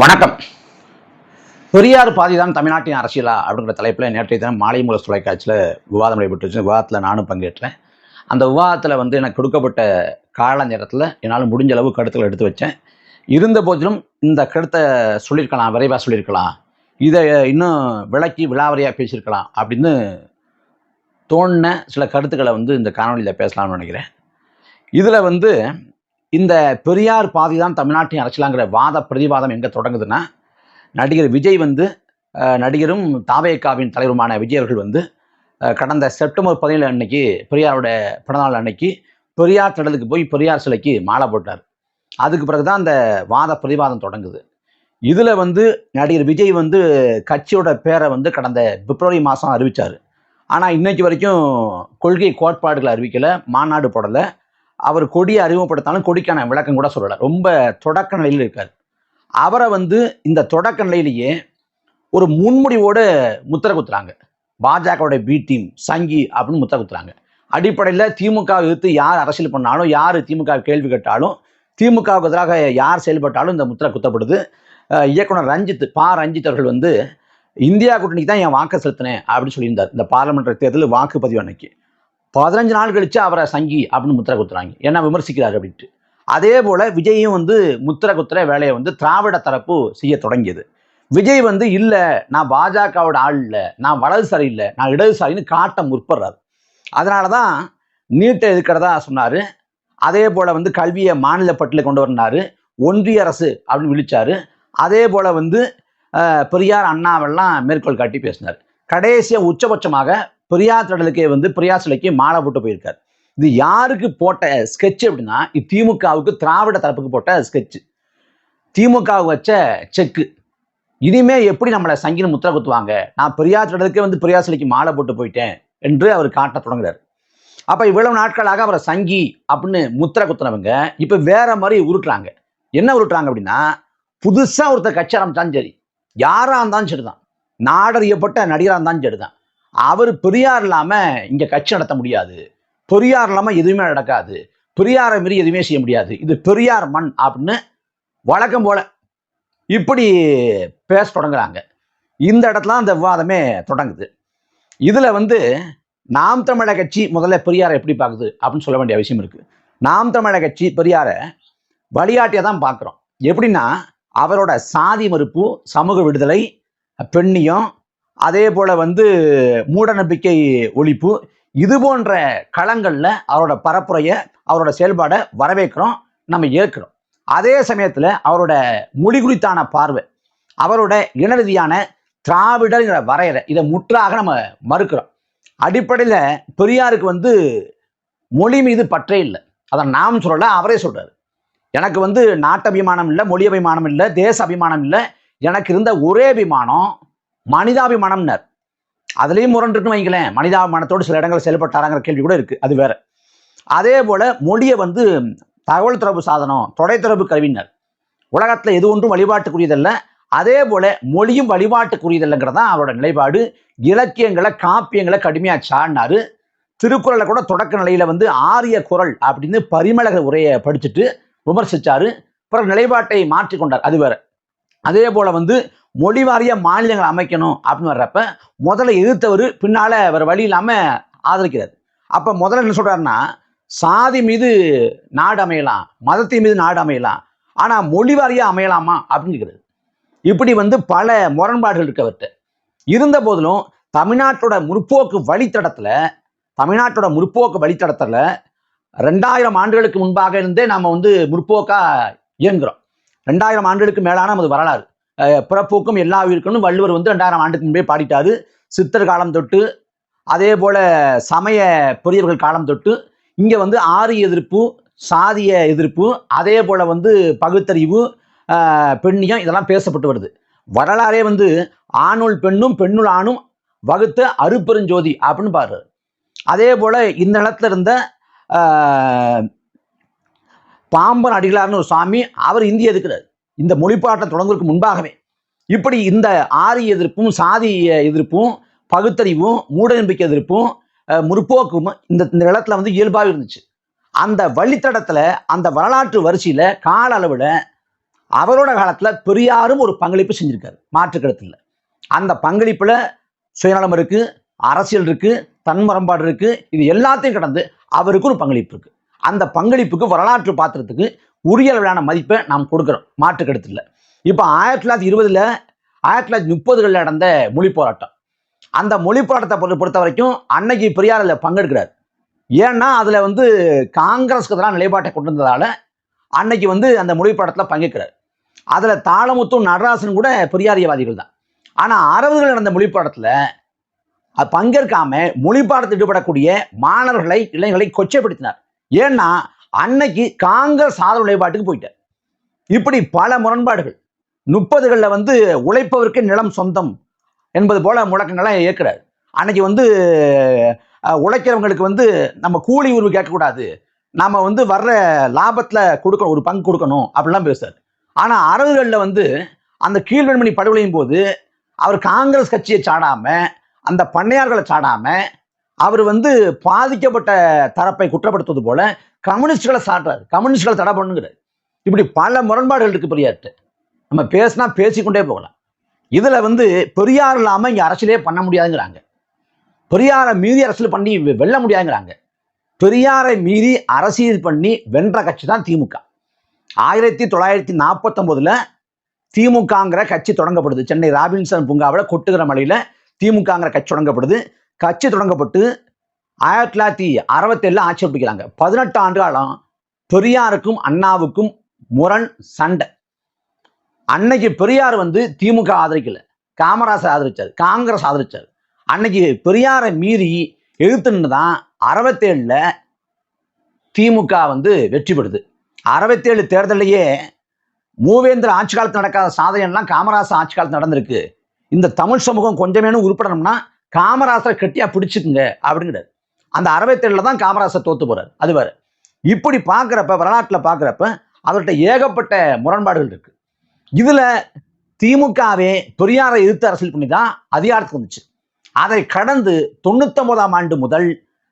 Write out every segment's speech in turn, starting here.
வணக்கம். பெரியார் பாதிதான் தமிழ்நாட்டின் அரசியலா அப்படிங்கிற தலைப்பில் நேற்றைய தினம் மாலை மூல தொலைக்காட்சியில் விவாதம் நடைபெற்றுச்சு. விவாதத்தில் நானும் பங்கேற்றேன். அந்த விவாதத்தில் வந்து எனக்கு கொடுக்கப்பட்ட கால நேரத்தில் என்னால் முடிஞ்ச அளவு கருத்துக்கள் எடுத்து வச்சேன். இருந்த போதிலும் இந்த கருத்தை சொல்லியிருக்கலாம் விரைவாக சொல்லியிருக்கலாம். இதை இன்னும் விளக்கி விலாவரியாக பேசியிருக்கலாம் அப்படின்னு தோணின சில கருத்துக்களை வந்து இந்த காணொலியில் பேசலாம்னு நினைக்கிறேன். இதில் வந்து இந்த பெரியார் பாதி தான் தமிழ்நாட்டின் அரசியலாங்கிற வாத பிரதிவாதம் எங்கே தொடங்குதுன்னா நடிகர் விஜய் வந்து நடிகரும் தாவேக்காவின் தலைவருமான விஜய் அவர்கள் வந்து கடந்த செப்டம்பர் பதினேழு அன்னைக்கு பெரியாரோட பிறந்தநாள் அன்னைக்கு பெரியார் திடலுக்கு போய் பெரியார் சிலைக்கு மாலை போட்டார். அதுக்கு பிறகு தான் அந்த வாத பிரதிவாதம் தொடங்குது. இதில் வந்து நடிகர் விஜய் வந்து கட்சியோட பேரை வந்து கடந்த பிப்ரவரி மாதம் அறிவித்தார் ஆனால் இன்னைக்கு வரைக்கும் கொள்கை கோட்பாடுகளை அறிவிக்கலை மாநாடு போடலை. அவர் கொடியை அறிமுகப்படுத்தாலும் கொடிக்கான விளக்கம் கூட சொல்லலை. ரொம்ப தொடக்க நிலையில் இருக்கார். அவரை வந்து இந்த தொடக்க நிலையிலேயே ஒரு முன்முடிவோடு முத்திர குத்துறாங்க. பாஜகவுடைய பி டீம் சங்கி அப்படின்னு முத்திர குத்துறாங்க. அடிப்படையில் திமுக எதிர்த்து யார் அரசியல் பண்ணாலும் யார் திமுக கேள்வி கேட்டாலும் திமுகவுக்கு எதிராக யார் செயல்பட்டாலும் இந்த முத்திரை குத்தப்படுது. இயக்குனர் ரஞ்சித் பா. ரஞ்சித் அவர்கள் வந்து இந்தியா கூட்டணிக்கு தான் என் வாக்கு செலுத்தினேன் அப்படின்னு சொல்லியிருந்தார். இந்த பாராளுமன்ற தேர்தல் வாக்குப்பதிவு அன்னைக்கு. பதினஞ்சு நாள் கழிச்சு அவரை சங்கி அப்படின்னு முத்திரை குத்துறாங்க. என்ன விமர்சிக்கிறார் அப்படின்ட்டு. அதே போல விஜயும் வந்து முத்திரை குத்துற வேலையை வந்து திராவிட தரப்பு செய்ய தொடங்கியது. விஜய் வந்து இல்லை நான் பாஜகவோட ஆள் இல்லை. நான் வலதுசாரி இல்லை. நான் இடதுசாரின்னு காட்ட முற்படுறாரு. அதனால தான் நீட்டை எதுக்கிறதா சொன்னார். அதே போல் வந்து கல்வியை மாநில பட்டியலில் கொண்டு வந்தார். ஒன்றிய அரசு அப்படின்னு விழிச்சார். அதே போல் வந்து பெரியார் அண்ணாவெல்லாம் மேற்கோள் காட்டி பேசினார். கடைசியாக உச்சபட்சமாக பிரியா திடலுக்கே வந்து பிரியா சிலைக்கு மாலை போட்டு போயிருக்கார். இது யாருக்கு போட்ட ஸ்கெட்ச் அப்படின்னா திமுகவுக்கு திராவிட தரப்புக்கு போட்ட ஸ்கெட்ச் திமுகவுக்கு வச்ச செக்கு இனிமே எப்படி நம்மளை சங்கின்னு முத்திர குத்துவாங்க? நான் பிரியா திடலுக்கே வந்து பிரியா சிலைக்கு மாலை போட்டு போயிட்டேன் என்று அவர் காட்ட தொடங்குறாரு. அப்ப இவ்வளவு நாட்களாக அவரை சங்கி அப்படின்னு முத்திர குத்துனவங்க இப்ப வேற மாதிரி உருட்டுறாங்க. என்ன உருட்டுறாங்க அப்படின்னா புதுசா ஒருத்தர் கட்சி ஆரம்பிச்சாலும் சரி யாரா இருந்தாலும் சரிதான். நாடறியப்பட்ட நடிகராக இருந்தாலும் சரிதான். அவர் பெரியார் இல்லாமல் இங்கே கட்சி நடத்த முடியாது. பெரியார் இல்லாமல் எதுவுமே நடக்காது. பெரியாரை மீறி எதுவுமே செய்ய முடியாது. இது பெரியார் மண் அப்படின்னு வழக்கம் போல இப்படி பேச தொடங்குறாங்க. இந்த இடத்துல அந்த விவாதமே தொடங்குது. இதில் வந்து நாம் தமிழக கட்சி முதல்ல பெரியாரை எப்படி பார்க்குது அப்படின்னு சொல்ல வேண்டிய அவசியம் இருக்குது நாம் தமிழக கட்சி பெரியாரை வழிகாட்டியை தான் பார்க்குறோம். எப்படின்னா அவரோட சாதி மறுப்பு சமூக விடுதலை பெண்ணியம் அதே போல வந்து மூடநம்பிக்கை ஒழிப்பு இது போன்ற களங்களில் அவரோட பரப்புரையை அவரோட செயல்பாடை வரவேற்கிறோம் நம்ம ஏற்கிறோம். அதே சமயத்தில் அவரோட மொழி குறித்தான பார்வை அவரோட இனரீதியான திராவிடங்கிற வரையறை இதை முற்றாக நம்ம மறுக்கிறோம். அடிப்படையில் பெரியாருக்கு வந்து மொழி மீது பற்றே இல்லை. அதை நாம் சொல்லலை அவரே சொல்கிறார் எனக்கு வந்து நாட்டபிமானம் இல்லை மொழி அபிமானம் இல்லை தேச அபிமானம் இல்லை எனக்கு இருந்த ஒரே அபிமானம் மனிதாபிமானம்னர். அதுலேயும் முரண்டுன்னு வைங்களேன். மனிதாபிமானத்தோடு சில இடங்கள் செயல்பட்டாராங்கிற கேள்வி கூட இருக்குது அது வேற. அதே போல் மொழியை வந்து தகவல் தொடர்பு சாதனம் தொலைத்தொடர்பு கருவினர். உலகத்தில் எது ஒன்றும் வழிபாட்டுக்குரியதல்ல. அதே போல் மொழியும் வழிபாட்டுக்குரியதில்லைங்கிறது தான் அவரோட நிலைப்பாடு. இலக்கியங்களை காப்பியங்களை கடுமையாக சாடினாரு திருக்குறளை கூட தொடக்க நிலையில் வந்து ஆரிய குரல் அப்படின்னு பரிமளக உரையை படிச்சுட்டு விமர்சித்தார் பிறகு நிலைப்பாட்டை மாற்றிக்கொண்டார். அது வேற. அதே போல் வந்து மொழி வாரிய மாநிலங்கள் அமைக்கணும் அப்படின்னு வர்றப்ப முதல்ல எதிர்த்தவர் பின்னால் வேறு வழி இல்லாமல் ஆதரிக்கிறார். அப்போ முதல்ல என்ன சொல்கிறாருன்னா சாதி மீது நாடு அமையலாம் மதத்தின் மீது நாடு அமையலாம் ஆனால் மொழி வாரியாக அமையலாமா அப்படின்னு கேட்கிறாரு. இப்படி வந்து பல முரண்பாடுகள் இருக்கவர்கிட்ட இருந்த போதிலும் தமிழ்நாட்டோட முற்போக்கு வழித்தடத்தில் தமிழ்நாட்டோட முற்போக்கு வழித்தடத்தில் ரெண்டாயிரம் ஆண்டுகளுக்கு முன்பாக இருந்தே நாம் வந்து முற்போக்காக இயங்குகிறோம் ரெண்டாயிரம் ஆண்டுகளுக்கு மேலான நமது வரலாறு. பிறப்போக்கும் எல்லா உயிருக்கும் வள்ளுவர் வந்து ரெண்டாயிரம் ஆண்டுக்கு முன்பே பாடிட்டாரு. சித்தர் காலம் தொட்டு அதே போல சமய பெரியவர்கள் காலம் தொட்டு இங்க வந்து ஆரிய எதிர்ப்பு சாதிய எதிர்ப்பு அதே போல வந்து பகுத்தறிவு பெண்ணியம் இதெல்லாம் பேசப்பட்டு வருது. வரலாறே வந்து ஆணுள் பெண்ணும் பெண்ணுள் ஆணும் வகுத்த அருப்பெருஞ்சோதி அப்படின்னு பாரு. அதே போல இந்த நிலத்துல இருந்த பாம்பன் அடிகளார்னு ஒரு சாமி அவர் இந்திய இருக்கிறார் இந்த மொழிப்பாட்டம் தொடங்குவதற்கு முன்பாகவே இப்படி இந்த ஆரிய எதிர்ப்பும் சாதி எதிர்ப்பும் பகுத்தறிவும் மூடநம்பிக்கை எதிர்ப்பும் முற்போக்கும் இந்த இந்த இடத்துல வந்து இயல்பாக இருந்துச்சு. அந்த வழித்தடத்துல அந்த வரலாற்று வரிசையில கால அளவில் அவரோட காலத்தில் பெரியாரும் ஒரு பங்களிப்பு செஞ்சிருக்காரு மாற்றுக்கருத்து அந்த பங்களிப்பில் சுயநலம் இருக்கு அரசியல் இருக்கு தன்முரண்பாடு இருக்கு இது எல்லாத்தையும் கடந்து அவருக்கு ஒரு பங்களிப்பு இருக்கு. அந்த பங்களிப்புக்கு வரலாற்று பாத்திரத்துக்கு உரிய அளவிலான மதிப்பை நாம் கொடுக்குறோம். மாற்றுக்கருத்து இல்லை இப்போ ஆயிரத்தி தொள்ளாயிரத்தி இருபதுல ஆயிரத்தி தொள்ளாயிரத்தி முப்பதுகளில் நடந்த மொழி போராட்டம். அந்த மொழி போராட்டத்தை பொறுத்த பொறுத்த வரைக்கும் அன்னைக்கு பெரியார் அதில் பங்கெடுக்கிறார். ஏன்னா அதில் வந்து காங்கிரஸ்க்கு எதிரான நிலைப்பாட்டை கொண்டு வந்ததால அன்னைக்கு வந்து அந்த மொழி போராட்டத்தில் பங்கேற்கிறார். அதில் தாளமுத்தும் நடராசன் கூட பெரியாரியவாதிகள் தான். ஆனால் அறுபதுகள் நடந்த மொழி போராட்டத்தில் அது பங்கேற்காம மொழி பாடத்தில் ஈடுபடக்கூடிய மாணவர்களை இளைஞர்களை கொச்சைப்படுத்தினார். ஏன்னா அன்னைக்கு காங்கிரஸ் ஆதரவு நிலைப்பாட்டுக்கு போயிட்டார். இப்படி பல முரண்பாடுகள். முப்பதுகளில் வந்து உழைப்பவருக்கு நிலம் சொந்தம் என்பது போல முழக்கங்களை ஏற்கிறார். அன்னைக்கு வந்து உழைக்கிறவங்களுக்கு வந்து நம்ம கூலி உருவு கேட்கக்கூடாது. நாம் வந்து வர்ற லாபத்தில் கொடுக்கணும் ஒரு பங்கு கொடுக்கணும் அப்படிலாம் பேசுறாரு. ஆனால் அறுபதுகளில் வந்து அந்த கீழ்வெண்மணி படுகொலையும் போது அவர் காங்கிரஸ் கட்சியை சாடாமல் அந்த பண்ணையார்களை சாடாமல் அவர் வந்து பாதிக்கப்பட்ட தரப்பை குற்றப்படுத்துவது போல கம்யூனிஸ்டுகளை சாட்டுறாரு. கம்யூனிஸ்டுகளை தடை பண்ணுங்கிறார். இப்படி பல முரண்பாடுகள் இருக்கு பெரியார்கிட்ட நம்ம பேசினா பேசிக்கொண்டே போகலாம். இதில் வந்து பெரியார் இல்லாமல் இங்கே அரசியலே பண்ண முடியாதுங்கிறாங்க. பெரியாரை மீறி அரசியல் பண்ணி வெல்ல முடியாதுங்கிறாங்க. பெரியாரை மீறி அரசியல் பண்ணி வென்ற கட்சி தான் திமுக. ஆயிரத்தி தொள்ளாயிரத்தி நாற்பத்தொம்போதுல திமுகங்கிற கட்சி தொடங்கப்படுது. சென்னை ராபின்சன் பூங்காவில் கொட்டுகிற மலையில் திமுகங்கிற கட்சி தொடங்கப்படுது. கட்சி தொடங்கப்பட்டு ஆயிரத்தி தொள்ளாயிரத்தி அறுபத்தேழில் ஆட்சி பிடிக்கிறாங்க. பதினெட்டு ஆண்டு காலம் பெரியாருக்கும் அண்ணாவுக்கும் முரண் சண்டை. அன்னைக்கு பெரியார் வந்து திமுக ஆதரிக்கல. காமராசர் ஆதரிச்சார். காங்கிரஸ் ஆதரிச்சார். அன்னைக்கு பெரியாரை மீறி எழுத்துன்னு தான் அறுபத்தேழில் திமுக வந்து வெற்றி பெறுது. அறுபத்தேழு தேர்தலையே மூவேந்திர ஆட்சி காலத்தில் நடக்காத சாதனையெல்லாம் காமராசர் ஆட்சி காலத்தில் நடந்திருக்கு. இந்த தமிழ் சமூகம் கொஞ்சமேனும் உருப்படணும்னா காமராசரை கட்டியா பிடிச்சிக்குங்க அப்படிங்கிறார். அந்த அறுபத்தேழுல தான் காமராசர் தோத்து போகிறார் அது வேறு. இப்படி பார்க்குறப்ப வரலாற்றில் பார்க்குறப்ப அவர்கிட்ட ஏகப்பட்ட முரண்பாடுகள் இருக்கு. இதில் திமுகவே பெரியாரை எதிர்த்து அரசியல் பண்ணி தான் அதிகாரத்துக்கு வந்துச்சு. அதை கடந்து தொண்ணூத்தொன்பதாம் ஆண்டு முதல்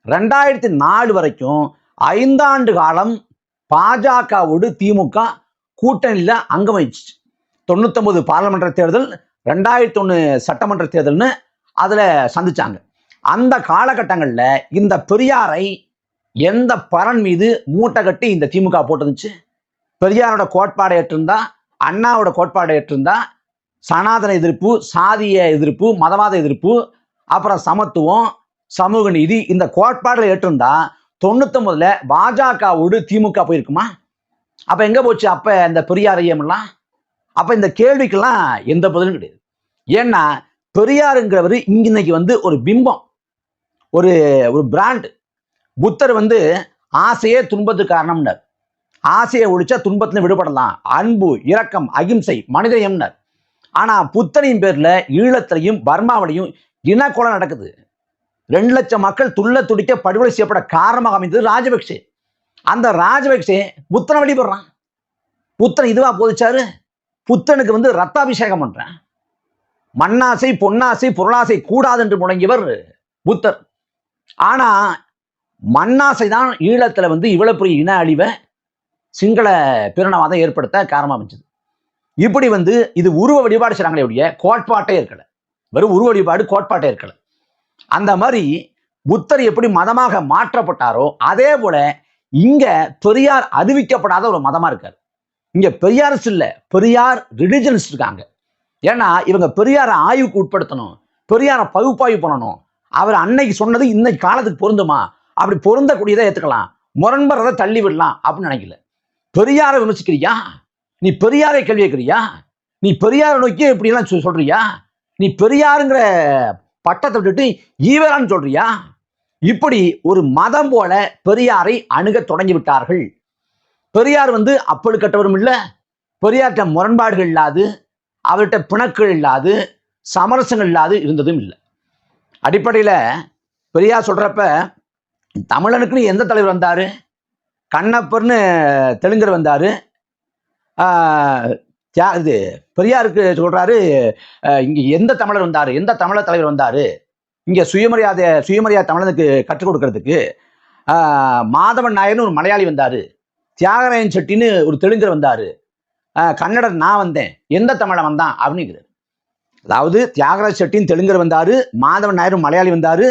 ரெண்டாயிரத்தி நாலு வரைக்கும் ஐந்தாண்டு காலம் பாஜகவோடு திமுக கூட்டணியில் அங்கம் வகிச்சிச்சு தொண்ணூத்தொம்பது பாராளுமன்ற தேர்தல் ரெண்டாயிரத்தி ஒன்று சட்டமன்ற தேர்தல்னு அதில் சந்திச்சாங்க. அந்த காலகட்டங்களில் இந்த பெரியாரை எந்த பரன் மீது மூட்டை கட்டி இந்த திமுக போட்டுருந்துச்சு பெரியாரோட கோட்பாடை ஏற்றிருந்தா அண்ணாவோட கோட்பாடை ஏற்றிருந்தா சனாதன எதிர்ப்பு சாதிய எதிர்ப்பு மதவாத எதிர்ப்பு அப்புறம் சமத்துவம் சமூக நீதி இந்த கோட்பாடுகளை ஏற்றிருந்தா தொண்ணூத்தொன்பதுல பாஜகவோடு திமுக போயிருக்குமா? அப்ப எங்க போச்சு? அப்ப இந்த பெரியார் ஐயம்லாம்? அப்ப இந்த கேள்விக்கெல்லாம் எந்த பதிலும் கிடையாது. ஏன்னா பெரியாருங்கிறவர் இங்க இன்னைக்கு வந்து ஒரு பிம்பம். ஒரு ஒரு பிராண்ட் புத்தர் வந்து ஆசையே துன்பத்துக்கு காரணம்னர். ஆசையை ஒழிச்சா துன்பத்துல விடுபடலாம். அன்பு இரக்கம் அகிம்சை மனிதயம்னர் ஆனா புத்தனின் பேர்ல ஈழத்திலையும் பர்மாவிலையும் இனக்கொலை நடக்குது. ரெண்டு லட்சம் மக்கள் துள்ள துடிக்க படுகொலை செய்யப்பட காரணமாக அமைந்தது ராஜபக்சே. அந்த ராஜபக்சே புத்தனை வழிபடுறான் புத்தன் இதுவா போதிச்சாரு? புத்தனுக்கு வந்து ரத்தாபிஷேகம் பண்றேன். மண்ணாசை பொன்னாசை பொருளாசை கூடாது என்று முழங்கியவர் புத்தர். ஆனா மண்ணாசை தான் ஈழத்துல வந்து இவ்வளவு பெரிய இன அழிவை சிங்கள பிறனவாதம் ஏற்படுத்த காரணமா அமைச்சது இப்படி வந்து இது உருவ வழிபாடு செய்கிறாங்களே உடைய கோட்பாட்டே இருக்கல. வெறும் உருவ வழிபாடு கோட்பாட்டே இருக்கல. அந்த மாதிரி புத்தர் எப்படி மதமாக மாற்றப்பட்டாரோ அதே போல இங்க பெரியார் அறிவிக்கப்படாத ஒரு மதமா இருக்காரு. இங்க பெரியார்ஸ் இல்ல பெரியார் ரிலிஜன்ஸ் இருக்காங்க. ஏன்னா இவங்க பெரியாரை ஆய்வுக்கு உட்படுத்தணும் பெரியாரை பகுப்பாய்வு பண்ணணும் அவர் அன்னைக்கு சொன்னது இன்னைக்கு காலத்துக்கு பொருந்துமா? அப்படி பொருந்தக்கூடியதை ஏற்றுக்கலாம் முரண்படுறதை தள்ளி விடலாம் அப்படின்னு நினைக்கல. பெரியாரை விமர்சிக்கிறியா? நீ பெரியாரை கேள்வி கேட்கிறியா? நீ பெரியாரை நோக்கி இப்படிலாம் சொல் சொல்றியா? நீ பெரியாருங்கிற பட்டத்தை விட்டுட்டு ஈவரான்னு சொல்றியா? இப்படி ஒரு மதம் போல பெரியாரை அணுக தொடங்கி விட்டார்கள் பெரியார் வந்து அப்பழு கட்டவரும் இல்லை. பெரியார்கிட்ட முரண்பாடுகள் இல்லாது அவர்கிட்ட பிணக்கள் இல்லாது சமரசங்கள் இல்லாது இருந்ததும் இல்லை. அடிப்படையில் பெரியார் சொல்கிறப்ப தமிழனுக்குன்னு எந்த தலைவர் வந்தார்? கண்ணப்பர்னு தெலுங்கர் வந்தார். தியா- இது பெரியாருக்கு சொல்கிறாரு இங்கே எந்த தமிழர் வந்தார்? எந்த தமிழர் தலைவர் வந்தார்? இங்கே சுயமரியாதை சுயமரியாதை தமிழனுக்கு கற்றுக் கொடுக்கறதுக்கு மாதவன் நாயர்னு ஒரு மலையாளி வந்தார். தியாகராயன் செட்டின்னு ஒரு தெலுங்கர் வந்தார். கன்னடர் நான் வந்தேன். எந்த தமிழன் வந்தான்? அப்படின்னு அதாவது தியாகராஜ் செட்டியும் தெலுங்கர் வந்தாரு மாதவன் நாயரும் மலையாளி வந்தாரு.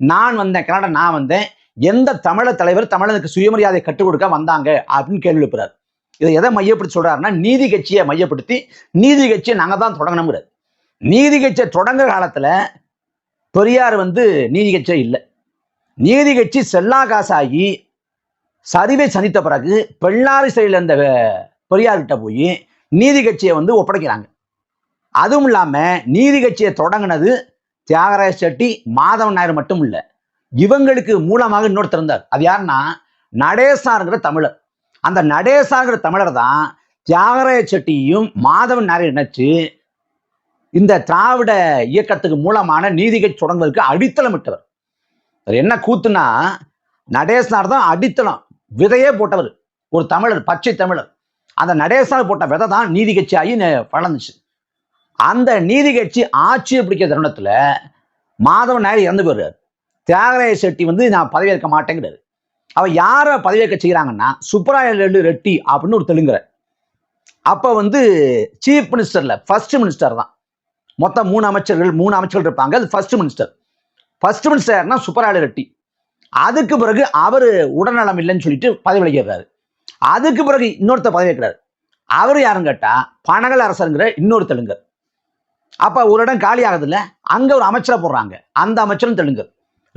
நான் வந்தேன் கன்னடம் நான் வந்தேன். எந்த தமிழ தலைவர் தமிழனுக்கு சுயமரியாதை கற்றுக் கொடுக்க வந்தாங்க அப்படின்னு கேள்வி எழுப்புறாரு. இதை எதை மையப்படுத்தி சொல்றாருன்னா நீதி கட்சியை மையப்படுத்தி நீதி கட்சியை நாங்கள் தான் தொடங்கணுங்கிறார் நீதி கட்சியை தொடங்குற காலத்துல பெரியார் வந்து நீதி கட்சியே இல்லை. நீதி கட்சி செல்லா காசாகி சரிவை சந்தித்த பிறகு பெண்ணாறு சிறையில் இருந்த பெரியார்கிட்ட போய் நீதி கட்சியை வந்து ஒப்படைக்கிறாங்க. அதுவும் இல்லாமல் நீதி கட்சியை தொடங்கினது தியாகராஜ செட்டி மாதவன் நாயர் மட்டும் இல்லை. இவங்களுக்கு மூலமாக இன்னொருத்தர் இருந்தார். அது யாருன்னா நடேசாருங்கிற தமிழர். அந்த நடேசாங்கிற தமிழர் தான் தியாகராய செட்டியும் மாதவன் நாயர் நினைச்சு இந்த திராவிட இயக்கத்துக்கு மூலமான நீதி கட்சி தொடங்குவதற்கு அடித்தளமிட்டவர் அவர் என்ன கூத்துனா நடேசனார் தான் அடித்தளம். விதையே போட்டவர். ஒரு தமிழர் பச்சை தமிழர். அந்த நடேசனார் போட்ட விதை தான் நீதி கட்சி ஆகி வளர்ந்துச்சு. அந்த நீதி கட்சி ஆட்சியை பிடிக்க தருணத்தில் மாதவன் நாயர் இறந்து போயிடுறாரு. தியாகராய செட்டி வந்து நான் பதவியேற்க மாட்டேங்கிறாரு. அவன் யாரை பதவியேற்க செய்கிறாங்கன்னா சுப்பராயலு ரெட்டி அப்படின்னு ஒரு தெலுங்குற அப்போ வந்து சீஃப் மினிஸ்டரில் ஃபர்ஸ்ட் மினிஸ்டர் தான். மொத்தம் மூணு அமைச்சர்கள் மூணு அமைச்சர்கள் இருப்பாங்க. அது ஃபர்ஸ்ட் மினிஸ்டர் ஃபர்ஸ்ட் மினிஸ்டர்னா சுப்பராய ரெட்டி. அதுக்கு பிறகு அவர் உடல்நலம் இல்லைன்னு சொல்லிட்டு பதவி விலகிறாரு அதுக்கு பிறகு இன்னொருத்தர் பதவி வைக்கிறாரு அவர் யாருன்னு கேட்டால் பனகல் அரசருங்கிற இன்னொரு தெலுங்கர். அப்போ ஒரு இடம் காலி ஆகுதுல்ல? அங்கே ஒரு அமைச்சரை போடுறாங்க. அந்த அமைச்சரும் தெலுங்கு.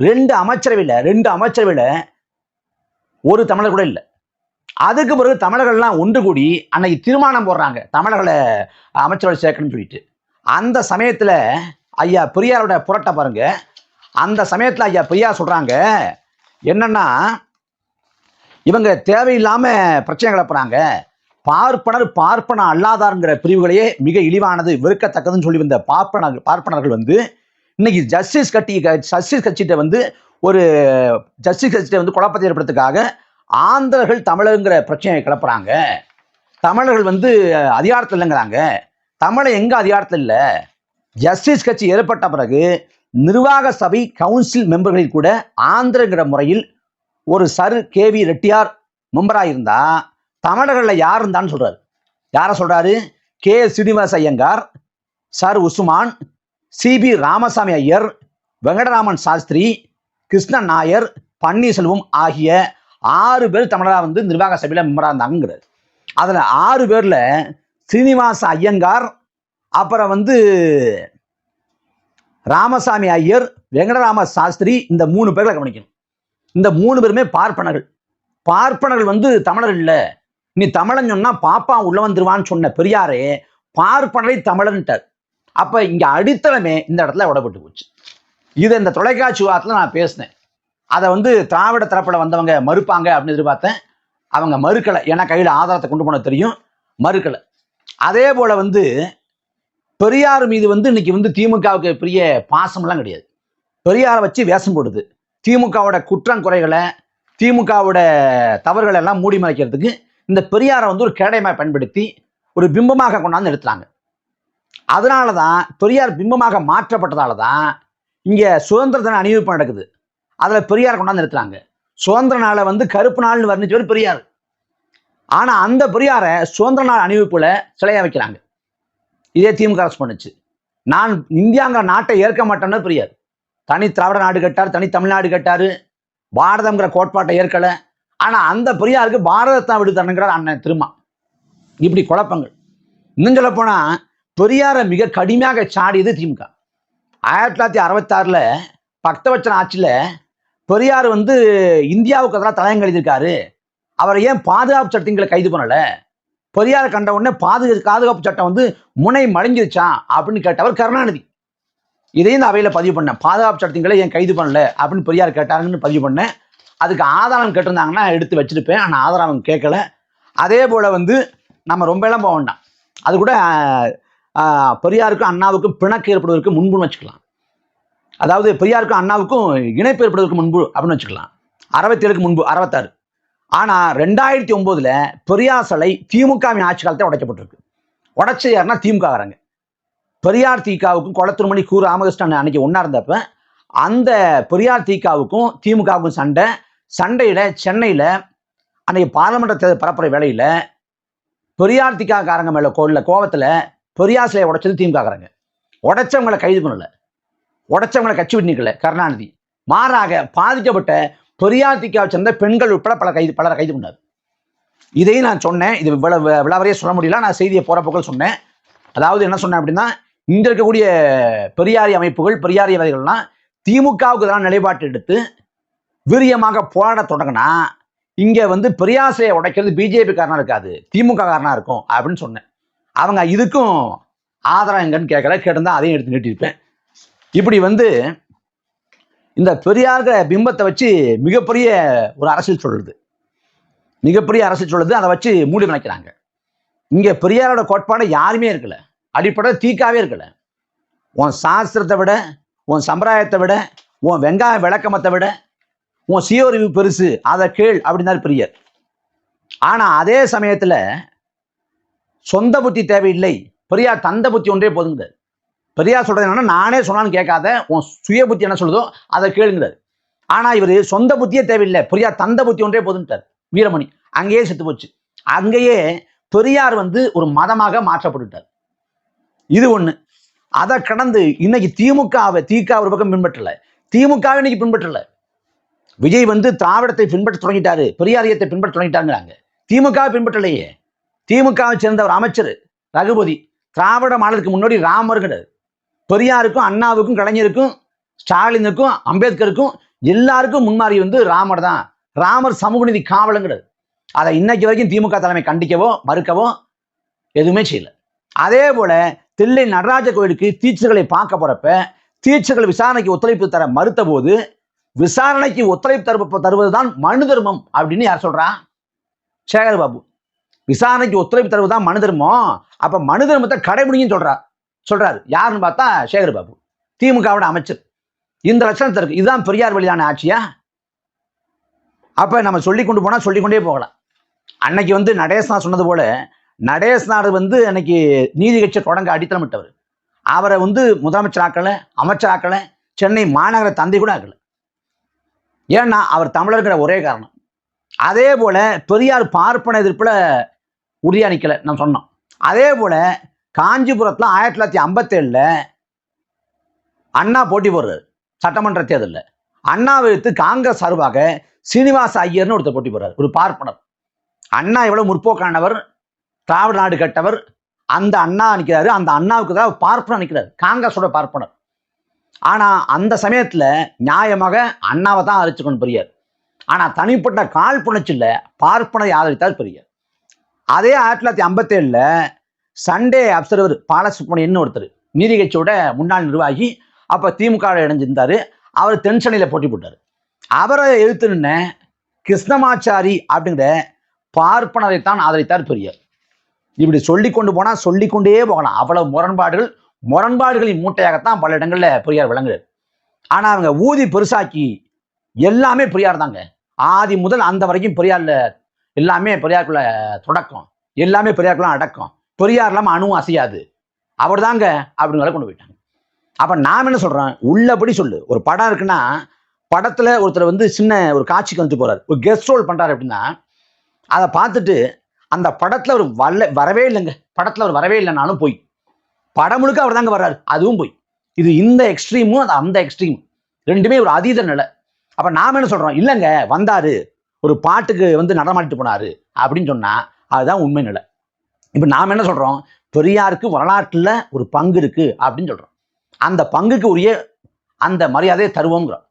ரெண்டு அமைச்சரவையில் ரெண்டு அமைச்சரவையில் ஒரு தமிழர் கூட இல்லை. அதுக்கு பிறகு தமிழர்கள்லாம் ஒன்று கூடி அன்னைக்கு தீர்மானம் போடுறாங்க. தமிழர்களை அமைச்சரோட சேர்க்கணும்னு சொல்லிட்டு. அந்த சமயத்தில் ஐயா பெரியாரோட புரட்டை பாருங்க. அந்த சமயத்தில் ஐயா பெரியார் சொல்கிறாங்க என்னன்னா இவங்க தேவையில்லாமல் பிரச்சனை கிளப்புறாங்க பார்ப்பனர் பார்ப்பன அல்லாதாருங்கிற பிரிவுகளையே மிக இழிவானது வெறுக்கத்தக்கதுன்னு சொல்லி வந்த பார்ப்பனர் பார்ப்பனர்கள் வந்து இன்னைக்கு ஜஸ்டிஸ் கட்சி ஜஸ்டிஸ் கட்சிகிட்ட வந்து ஒரு ஜஸ்டிஸ் கட்சிகிட்ட வந்து குழப்பத்தை ஏற்படுறதுக்காக ஆந்திரர்கள் தமிழருங்கிற பிரச்சனையை கிளப்புறாங்க. தமிழர்கள் வந்து அதிகாரத்தில் இல்லைங்கிறாங்க. தமிழை எங்கே அதிகாரத்தில் இல்லை? ஜஸ்டிஸ் கட்சி ஏற்பட்ட பிறகு நிர்வாக சபை கவுன்சில் மெம்பர்களில் கூட ஆந்திரங்கிற முறையில் ஒரு சரு கே வி ரெட்டியார் மெம்பராக இருந்தால் தமிழர்களில் யார் இருந்தான்னு சொல்றாரு. யாரை சொல்றாரு? K. Srinivasa Iyengar sir Usman CP Ramaswami Iyer Venkataraman Sastri Krishnan Nair Panneerselvam ஆகிய ஆறு பேர் தமிழராக வந்து நிர்வாக சபையில் மெம்பராக இருந்தாங்கிறார் அதில் ஆறு பேரில் ஸ்ரீனிவாச ஐயங்கார் அப்புறம் வந்து ராமசாமி ஐயர் வெங்கடராம சாஸ்திரி இந்த மூணு பேர்களை கவனிக்கணும். இந்த மூணு பேருமே பார்ப்பனர்கள். பார்ப்பனர்கள் வந்து தமிழர் இல்லை. நீ தமிழன் சொன்னா பாப்பா உள்ள வந்துருவான்னு சொன்ன பெரியாரே பார்ப்பனரை தமிழன்ட்டார். அப்ப இங்க அடித்தளமே இந்த இடத்துல விடப்பட்டு போச்சு. இது இந்த தொலைக்காட்சி வாரத்தில் நான் பேசினேன். அதை வந்து திராவிட தரப்புல வந்தவங்க மறுப்பாங்க அப்படின்னு எதிர்பார்த்தேன். அவங்க மறுக்கலை. ஏன்னா கையில் ஆதாரத்தை கொண்டு போன தெரியும். மறுக்கலை. அதே போல வந்து பெரியார் மீது வந்து இன்னைக்கு வந்து திமுகவுக்கு பெரிய பாசமெல்லாம் கிடையாது. பெரியாரை வச்சு வேஷம் போடுது. திமுகவோட குற்றம் குறைகளை திமுகவோட தவறுகளை எல்லாம் மூடி மறைக்கிறதுக்கு இந்த பெரியாரை வந்து ஒரு கேடயமாக பயன்படுத்தி ஒரு பிம்பமாக கொண்டாந்து நிறுத்துறாங்க. அதனால தான் பெரியார் பிம்பமாக மாற்றப்பட்டதால தான் இங்கே சுதந்திர தின அணிவிப்பு நடக்குது. அதில் பெரியார் கொண்டாந்து நிறுத்துறாங்க. சுதந்திர நாளை வந்து கருப்பு நாள்னு வர்ணிச்சவர் பெரியார். ஆனால் அந்த பெரியாரை சுதந்திர நாள் அணிவிப்பில் சிலையாக வைக்கிறாங்க. இதே திமுக அரசு பண்ணுச்சு. நான் இந்தியாங்கிற நாட்டை ஏற்க மாட்டேன்னு பெரியார். தனி திராவிட நாடு கட்டார் தனி தமிழ்நாடு கட்டார். பாரதம்ங்கிற கோட்பாட்டை ஏற்கலை. ஆனா அந்த பெரியாருக்கு பாரதத்தை விடுதணுங்கிறார் அண்ணன் திருமா. இப்படி குழப்பங்கள். இன்னும் சொல்ல போனா பெரியாரை மிக கடுமையாக சாடியது திமுக. ஆயிரத்தி தொள்ளாயிரத்தி அறுபத்தாறில் பக்தவச்சன ஆட்சியில பெரியார் வந்து இந்தியாவுக்கு எதிராக தலையம் எழுதியிருக்காரு. அவரை ஏன் பாதுகாப்பு சட்டங்களை கைது பண்ணல? பெரியார் கண்ட உடனே பாதுகா பாதுகாப்பு சட்டம் வந்து முனை மறைஞ்சிருச்சான் அப்படின்னு கேட்டவர் கருணாநிதி. இதையும் இந்த அவையில் பதிவு பண்ணேன். பாதுகாப்பு சட்டங்களை ஏன் கைது பண்ணல அப்படின்னு பெரியார் கேட்டாங்கன்னு பதிவு பண்ணேன். அதுக்கு ஆதாரம் கேட்டிருந்தாங்கன்னா எடுத்து வச்சிருப்பேன். ஆனால் ஆதாரம் அவங்க கேட்கல. அதே போல் வந்து நம்ம ரொம்ப எல்லாம் போக வேண்டாம். அது கூட பெரியாருக்கும் அண்ணாவுக்கும் பிணக்கு ஏற்படுவதற்கு முன்புன்னு வச்சுக்கலாம். அதாவது பெரியாருக்கும் அண்ணாவுக்கும் இணைப்பு ஏற்படுவதற்கு முன்பு அப்படின்னு வச்சுக்கலாம். அறுபத்தேழுக்கு முன்பு அறுபத்தாறு. ஆனால் ரெண்டாயிரத்தி ஒம்போதில் பெரியார் சிலை திமுகவின் ஆட்சி காலத்தை உடைக்கப்பட்டிருக்கு. உடைச்சது யாருன்னா திமுககாரங்க. பெரியார் திகாவுக்கும் குளத்துருமணி கூ. ராமகிருஷ்ணன் அன்னைக்கு ஒன்றா இருந்தப்ப அந்த பெரியார் தீகாவுக்கும் திமுகவுக்கும் சண்டை. சண்டையில் சென்னையில் அன்னைக்கு பாராளுமன்ற தேர்தல் பரப்புரை வேலையில் பெரியார் காரங்க மேல கோவில கோவத்துல பெரியார் சிலையை உடைச்சது திமுகக்காரங்க உடைச்சவங்களை கைது பண்ணல. உடைச்சவங்களை கட்சி விட்டு நிக்கல கருணாநிதி. மாறாக பாதிக்கப்பட்ட பெரியார் திக்காவை சேர்ந்த பெண்கள் உட்பட பல கைது பலரை கைது பண்ணார். இதையும் நான் சொன்னேன். இது இவ்வளவு விளவரையே சொல்ல முடியல. நான் செய்தியை போற சொன்னேன். அதாவது என்ன சொன்னேன் அப்படின்னா இங்க இருக்கக்கூடிய பெரியாரி அமைப்புகள் பெரியாரியவாதிகள்லாம் திமுகவுக்கு தான் நிலைப்பாட்டு எடுத்து வீரியமாக போராட தொடங்கினா இங்க வந்து பெரியாசையை உடைக்கிறது பிஜேபி காரணம் இருக்காது திமுக காரணம் இருக்கும் அப்படின்னு சொன்னேன். அவங்க இதுக்கும் ஆதாரம் எங்கன்னு கேட்கல கேட்டிருந்தா அதையும் எடுத்து நீட்டிருப்பேன் இப்படி வந்து இந்த பெரியார்கிற பிம்பத்தை வச்சு மிகப்பெரிய ஒரு அரசியல் சொல்லுது மிகப்பெரிய அரசியல் சொல்லுது அதை வச்சு மூடி நினைக்கிறாங்க இங்க பெரியாரோட கோட்பாடு யாருமே இருக்கல. அடிப்படை தீக்காவே இருக்கல. உன் சாஸ்திரத்தை விட உன் சம்பிரதாயத்தை விட உன் வெங்காய விளக்கமத்தை விட உன் சுயறிவு பெருசு அதை கேள் அப்படின்னாரு பெரியார். ஆனா அதே சமயத்துல சொந்த புத்தி தேவையில்லை. பெரியார் தந்த புத்தி ஒன்றே போதுங்கிறார். பெரியார் சொல்றது என்னன்னா நானே சொன்னாலும் கேட்காத உன் சுய புத்தி என்ன சொல்லுதோ அதை கேளுங்கிறார். ஆனா இவர் சொந்த புத்தியே தேவையில்லை. பெரியார் தந்த புத்தி ஒன்றே போதுன்ட்டார் வீரமணி. அங்கேயே செத்து போச்சு. அங்கேயே பெரியார் வந்து ஒரு மதமாக மாற்றப்பட்டுட்டார். இது ஒண்ணு. அதை கடந்து இன்னைக்கு திமுகவை திக ஒரு பக்கம் பின்பற்றலை. திமுகவை இன்னைக்கு பின்பற்றலை. விஜய் வந்து திராவிடத்தை பின்பற்ற தொடங்கிட்டாரு. பெரியாரியத்தை பின்பற்ற தொடங்கிட்டாங்கிறாங்க. திமுக பின்பற்றலையே. திமுகவை சேர்ந்த ஒரு அமைச்சர் ரகுபதி. திராவிட மாடலுக்கு முன்னாடி ராமருங்கிறார் பெரியாருக்கும் அண்ணாவுக்கும் கலைஞருக்கும் ஸ்டாலினுக்கும் அம்பேத்கருக்கும் எல்லாருக்கும் முன்மாறி வந்து ராமர் தான். ராமர் சமூக நீதி அதை இன்னைக்கு வரைக்கும் திமுக தலைமை கண்டிக்கவோ மறுக்கவோ எதுவுமே செய்யல. அதே போல தில்லை நடராஜ கோயிலுக்கு டீச்சர்களை பார்க்க போறப்ப டீச்சர்கள் விசாரணைக்கு ஒத்துழைப்பு தர மறுத்த போது விசாரணைக்கு ஒத்துழைப்பு தரு தருவதுதான் மனு தர்மம் அப்படின்னு யார் சொல்றா? சேகர் பாபு. விசாரணைக்கு ஒத்துழைப்பு தருவதுதான் மனு தர்மம். அப்ப மனு தர்மத்தை கடைபிடிங்கன்னு சொல்றா. சொல்றாரு. யாருன்னு பார்த்தா சேகர் பாபு. திமுகவோட அமைச்சர். இந்த லட்சணத்தை இருக்கு. இதுதான் பெரியார் வழியான ஆட்சியா? அப்ப நம்ம சொல்லி கொண்டு போனா சொல்லிக்கொண்டே போகலாம். அன்னைக்கு வந்து நடேசனா சொன்னது போல நடேசனார் வந்து அன்னைக்கு நீதி கட்சி தொடங்க அடித்தளமிட்டவர். அவரை வந்து முதலமைச்சர் ஆக்கலை அமைச்சர் ஆக்கலை சென்னை மாநகர தந்தை கூட ஆக்கலை. ஏன்னா அவர் தமிழர்கிற ஒரே காரணம். அதே போல பெரியார் பார்ப்பன எதிர்ப்புல உறுதியா நிக்கல நான் சொன்னோம். அதே போல காஞ்சிபுரத்துல ஆயிரத்தி தொள்ளாயிரத்தி ஐம்பத்தேழில் அண்ணா போட்டி போடுறாரு சட்டமன்ற தேர்தலில். அண்ணாவை எடுத்து காங்கிரஸ் சார்பாக சீனிவாச ஐயர்னு ஒருத்தர் போட்டி போடுறாரு ஒரு பார்ப்பனர். அண்ணா எவ்வளவு முற்போக்கானவர் திராவிட நாடு கட்டவர் அந்த அண்ணா நிற்கிறாரு அந்த அண்ணாவுக்கு தான் பார்ப்பனர் நிற்கிறார் காங்கிரஸோட பார்ப்பனர். ஆனா அந்த சமயத்துல நியாயமாக அண்ணாவை தான் அழைச்சுக்கணும் பெரியார் ஆனா தனிப்பட்ட கால் புணர்ச்சியில் பார்ப்பனரை ஆதரித்தார் பெரியார். அதே ஆயிரத்தி தொள்ளாயிரத்தி ஐம்பத்தேழுல சண்டே அப்சர்வர் பாலசுப்ரமணியன் ஒருத்தர் நீதி கட்சியோட முன்னாள் நிர்வாகி அப்போ திமுக இணைஞ்சிருந்தாரு. அவர் தென்சனையில் போட்டி போட்டார். அவரை எழுத்து நின்ன கிருஷ்ணமாச்சாரி அப்படிங்கிற பார்ப்பனரைத்தான் ஆதரித்தார் பெரியார். இப்படி சொல்லி கொண்டு போனால் சொல்லிக்கொண்டே போகலாம். அவ்வளவு முரண்பாடுகள் முரண்பாடுகளின் மூட்டையாகத்தான் பல இடங்களில் பெரியார் விளங்குறார். ஆனால் அவங்க ஊதி பெருசாக்கி எல்லாமே பெரியார் தாங்க. ஆதி முதல் அந்த வரைக்கும் பெரியாரில் எல்லாமே பெரியாருக்குள்ள தொடக்கம். எல்லாமே பெரியாருக்குள்ள அடக்கம். பெரியார் இல்லாமல் அணுவும் அசையாது. அவர் தாங்க அப்படிங்கிற கொண்டு போயிட்டாங்க. அப்போ நாம் என்ன சொல்கிறேன் உள்ளபடி சொல்லு. ஒரு படம் இருக்குன்னா படத்தில் ஒருத்தர் வந்து சின்ன ஒரு காட்சிக்கு வந்து போகிறார் ஒரு கெஸ்ட் ரோல் பண்ணுறாரு அப்படின்னா அதை பார்த்துட்டு அந்த படத்தில் அவர் வரல வரவே இல்லைங்க. படத்தில் அவர் வரவே இல்லைனாலும் போய் படம் முழுக்க அவர் தாங்க வர்றாரு. அதுவும் போய். இது இந்த எக்ஸ்ட்ரீமும் அது அந்த எக்ஸ்ட்ரீம் ரெண்டுமே ஒரு அதீத நிலை. அப்ப நாம என்ன சொல்றோம்? இல்லைங்க வந்தாரு. ஒரு பாட்டுக்கு வந்து நடமாட்டிட்டு போனாரு. அப்படின்னு சொன்னா அதுதான் உண்மை நிலை. இப்ப நாம என்ன சொல்றோம்? பெரியாருக்கு வரலாற்றுல ஒரு பங்கு இருக்கு அப்படின்னு சொல்றோம். அந்த பங்குக்கு உரிய அந்த மரியாதையை தருவோங்கிறோம்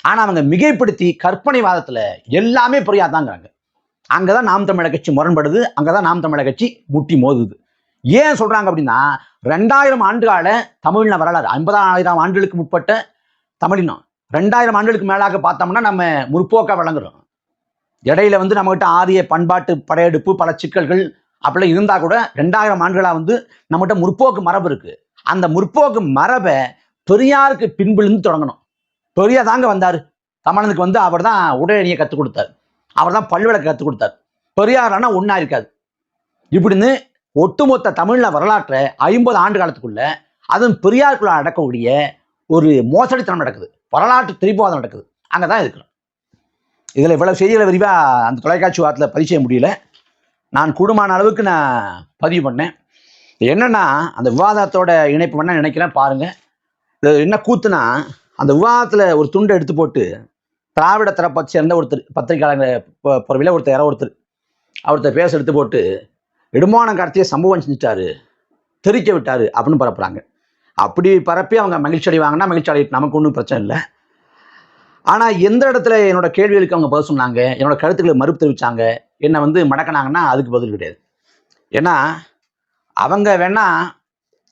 ஆனா அவங்க மிகைப்படுத்தி கற்பனைவாதத்துல எல்லாமே பெரியார் தாங்கிறாங்க. அங்கதான் நாம் தமிழக கட்சி முரண்படுது அங்கதான் நாம் தமிழர் கட்சி முட்டி மோதுது. ஏன் சொல்றாங்க அப்படின்னா ரெண்டாயிரம் ஆண்டுகால தமிழின வரலாறு ஐம்பதாயிரம் ஆண்டுகளுக்கு முற்பட்ட தமிழினம் ரெண்டாயிரம் ஆண்டுகளுக்கு மேலாக பார்த்தோம்னா நம்ம முற்போக்கா வழங்குறோம் இடையில வந்து நம்மகிட்ட ஆரிய பண்பாட்டு படையெடுப்பு பல சிக்கல்கள் அப்படிலாம் இருந்தா கூட ரெண்டாயிரம் ஆண்டுகளா வந்து நம்மகிட்ட முற்போக்கு மரபு இருக்கு. அந்த முற்போக்கு மரபை பெரியாருக்கு பின்பிலிருந்து தொடங்கணும். பெரியார் தாங்க வந்தார். தமிழனுக்கு வந்து அவர் தான் உடனடியை கற்றுக் கொடுத்தார். அவர் தான் பல்விளக்கு கற்றுக் கொடுத்தார். ஆனால் ஒன்றா இருக்காது இப்படின்னு ஒட்டுமொத்த தமிழ்ல வரலாற்றை ஐம்பது ஆண்டு காலத்துக்குள்ள அதுவும் பெரியாருக்குள்ள நடக்கக்கூடிய ஒரு மோசடித்தனம் நடக்குது. வரலாற்று திரிபுவாதம் நடக்குது. அங்கே தான் இருக்கிறோம். இதில் இவ்வளவு செய்திகளை விரிவாக அந்த தொலைக்காட்சி வாரத்தில் பதிவு செய்ய முடியல. நான் கூடுமான அளவுக்கு நான் பதிவு பண்ணேன். என்னென்னா அந்த விவாதத்தோட இணைப்பு பண்ண நினைக்கிறேன் பாருங்கள் இது என்ன கூத்துனா அந்த விவாதத்தில் ஒரு துண்டை எடுத்து போட்டு திராவிட தரப்பை சேர்ந்த ஒருத்தர் பத்திரிகையாளர் பிறவில ஒருத்தர் யாரோ ஒருத்தர். அவர்த்த பேச எடுத்து போட்டு இடுமானம் கடத்திய சம்பவம் செஞ்சுட்டாரு. தெரிக்க விட்டார் அப்படின்னு பரப்புறாங்க. அப்படி பரப்பி அவங்க மகிழ்ச்சி அடைவாங்கன்னா மகிழ்ச்சி அடை நமக்கு ஒன்றும் பிரச்சனை இல்லை. ஆனால் எந்த இடத்துல என்னோட கேள்விகளுக்கு அவங்க பதில் சொன்னாங்க என்னோட கருத்துக்களை மறுப்பு தெரிவித்தாங்க என்னை வந்து மடக்கினாங்கன்னா அதுக்கு பதில் கிடையாது. ஏன்னா அவங்க வேணா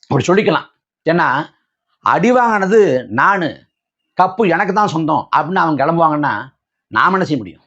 அப்படி சொல்லிக்கலாம். ஏன்னா அடி வாங்கினது நான் கப்பு எனக்கு தான் சொந்தம் அப்படின்னு அவங்க கிளம்புவாங்கன்னா நாம் என்ன செய்ய முடியும்?